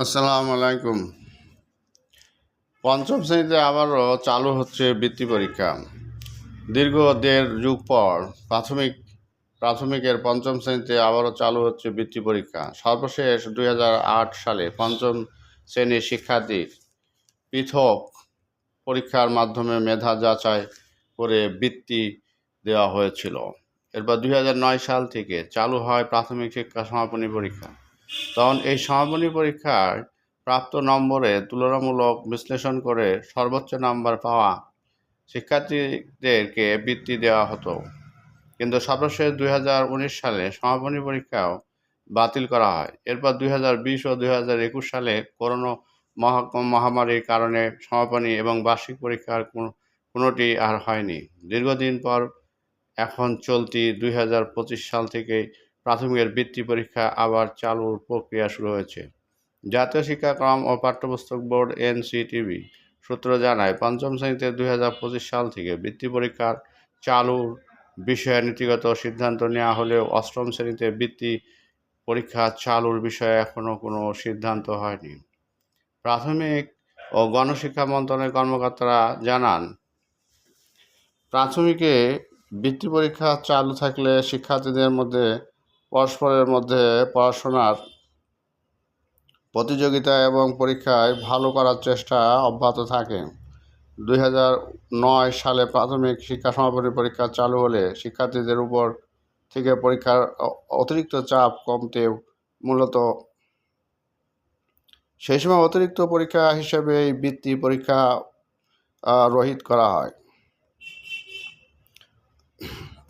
আসসালামু আলাইকুম। পঞ্চম শ্রেণীতে আবারও চালু হচ্ছে বৃত্তি পরীক্ষা। দীর্ঘ দেড় যুগ পর প্রাথমিক, প্রাথমিকের পঞ্চম শ্রেণীতে আবারও চালু হচ্ছে বৃত্তি পরীক্ষা। সর্বশেষ দু হাজার আট সালে পঞ্চম শ্রেণির শিক্ষার্থীর পৃথক পরীক্ষার মাধ্যমে মেধা যাচাই করে বৃত্তি দেওয়া হয়েছিল। এরপর দুই হাজার নয় সাল থেকে চালু হয় প্রাথমিক শিক্ষা সমাপনী পরীক্ষা। তখন এই সমাপনী পরীক্ষায় প্রাপ্ত নম্বরে তুলনামূলক বিশ্লেষণ করে সর্বোচ্চ নাম্বার পাওয়া শিক্ষার্থীদেরকে বৃত্তি দেওয়া হতো। কিন্তু সর্বশেষ দুই হাজার উনিশ সালে সমাপনী পরীক্ষাও বাতিল করা হয়। এরপর দুই হাজার বিশ ও দুই হাজার একুশ সালে করোনা মহা, মহামারীর কারণে সমাপনী এবং বার্ষিক পরীক্ষার কোনো, কোনোটি আর হয়নি। দীর্ঘদিন পর এখন চলতি দুই হাজার পঁচিশ সাল থেকে প্রাথমিকের বৃত্তি পরীক্ষা আবার চালুর প্রক্রিয়া শুরু হয়েছে। জাতীয় শিক্ষাক্রম ও পাঠ্যপুস্তক বোর্ড এনসিটিভি সূত্র জানায়, পঞ্চম শ্রেণীতে দু হাজার পঁচিশ সাল থেকে বৃত্তি পরীক্ষার চালুর বিষয়ে নীতিগত সিদ্ধান্ত নেওয়া হলেও অষ্টম শ্রেণীতে বৃত্তি পরীক্ষা চালুর বিষয়ে এখনও কোনো সিদ্ধান্ত হয়নি। প্রাথমিক ও গণশিক্ষা মন্ত্রণালয়ের কর্মকর্তারা জানান, প্রাথমিকে বৃত্তি পরীক্ষা চালু থাকলে শিক্ষার্থীদের মধ্যে পরস্পরের মধ্যে পড়াশোনার প্রতিযোগিতা এবং পরীক্ষায় ভালো করার চেষ্টা অব্যাহত থাকে। দুই নয় সালে প্রাথমিক শিক্ষা সমাপনী পরীক্ষা চালু হলে শিক্ষার্থীদের উপর থেকে পরীক্ষার অতিরিক্ত চাপ কমতে মূলত সেই সময় অতিরিক্ত পরীক্ষা হিসেবে এই বৃত্তি পরীক্ষা রহিত করা হয়।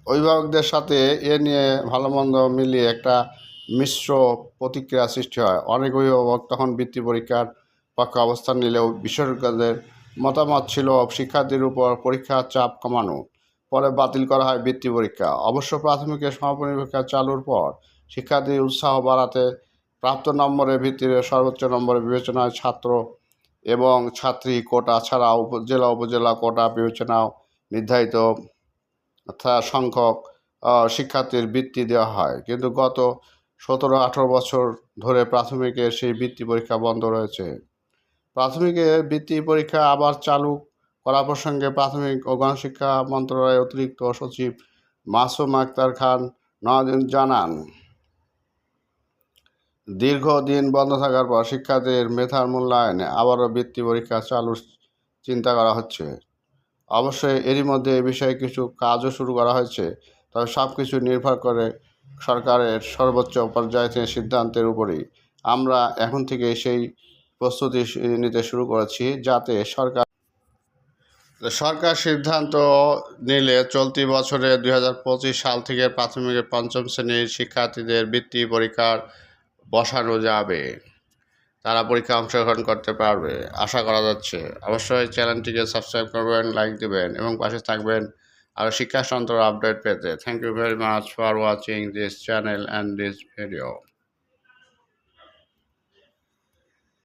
অভিভাবকদের সাথে এ নিয়ে ভালো মন্দ মিলিয়ে একটা মিশ্র প্রতিক্রিয়া সৃষ্টি হয়। অনেক অভিভাবক তখন বৃত্তি পরীক্ষার পক্ষে অবস্থান নিলেও বিশেষজ্ঞদের মতামত ছিল শিক্ষার্থীর উপর পরীক্ষার চাপ কমানো, পরে বাতিল করা হয় বৃত্তি পরীক্ষা। অবশ্য প্রাথমিকের সমাপনী পরীক্ষা চালুর পর শিক্ষার্থীর উৎসাহ বাড়াতে প্রাপ্ত নম্বরের ভিত্তিতে সর্বোচ্চ নম্বরের বিবেচনায় ছাত্র এবং ছাত্রী কোটা ছাড়া উপজেলা উপজেলা কোটা বিবেচনাও নির্ধারিত সংখ্যক শিক্ষার্থীর বৃত্তি দেওয়া হয়। কিন্তু গত সতেরো, আঠারো বছর ধরে প্রাথমিকের সেই বৃত্তি পরীক্ষা বন্ধ রয়েছে। প্রাথমিকের বৃত্তি পরীক্ষা আবার চালু করা প্রসঙ্গে প্রাথমিক ও গণশিক্ষা মন্ত্রণালয়ের অতিরিক্ত সচিব মাসুম আক্তার খান নওয়াদিন জানান, দীর্ঘদিন বন্ধ থাকার পর শিক্ষার্থীর মেধার মূল্যায়নে আবারও বৃত্তি পরীক্ষা চালুর চিন্তা করা হচ্ছে। অবশ্যই এরই মধ্যে এ বিষয়ে কিছু কাজও শুরু করা হয়েছে। তবে সব কিছু নির্ভর করে সরকারের সর্বোচ্চ পর্যায়ে থেকে সিদ্ধান্তের উপরেই। আমরা এখন থেকে সেই প্রস্তুতি নিতে শুরু করেছি যাতে সরকার সরকার সিদ্ধান্ত নিলে চলতি বছরে দুই হাজার পঁচিশ সাল থেকে প্রাথমিক পঞ্চম শ্রেণির শিক্ষার্থীদের বৃত্তি পরীক্ষার বসানো যাবে। তারা পরীক্ষা অংশগ্রহণ করতে পারবে, আশা করা যাচ্ছে। অবশ্যই চ্যানেলটিকে সাবস্ক্রাইব করবেন, লাইক দেবেন এবং পাশে থাকবেন আর শিক্ষা সন্ত্র আপডেট পেতে। Thank you very much for watching this channel and this video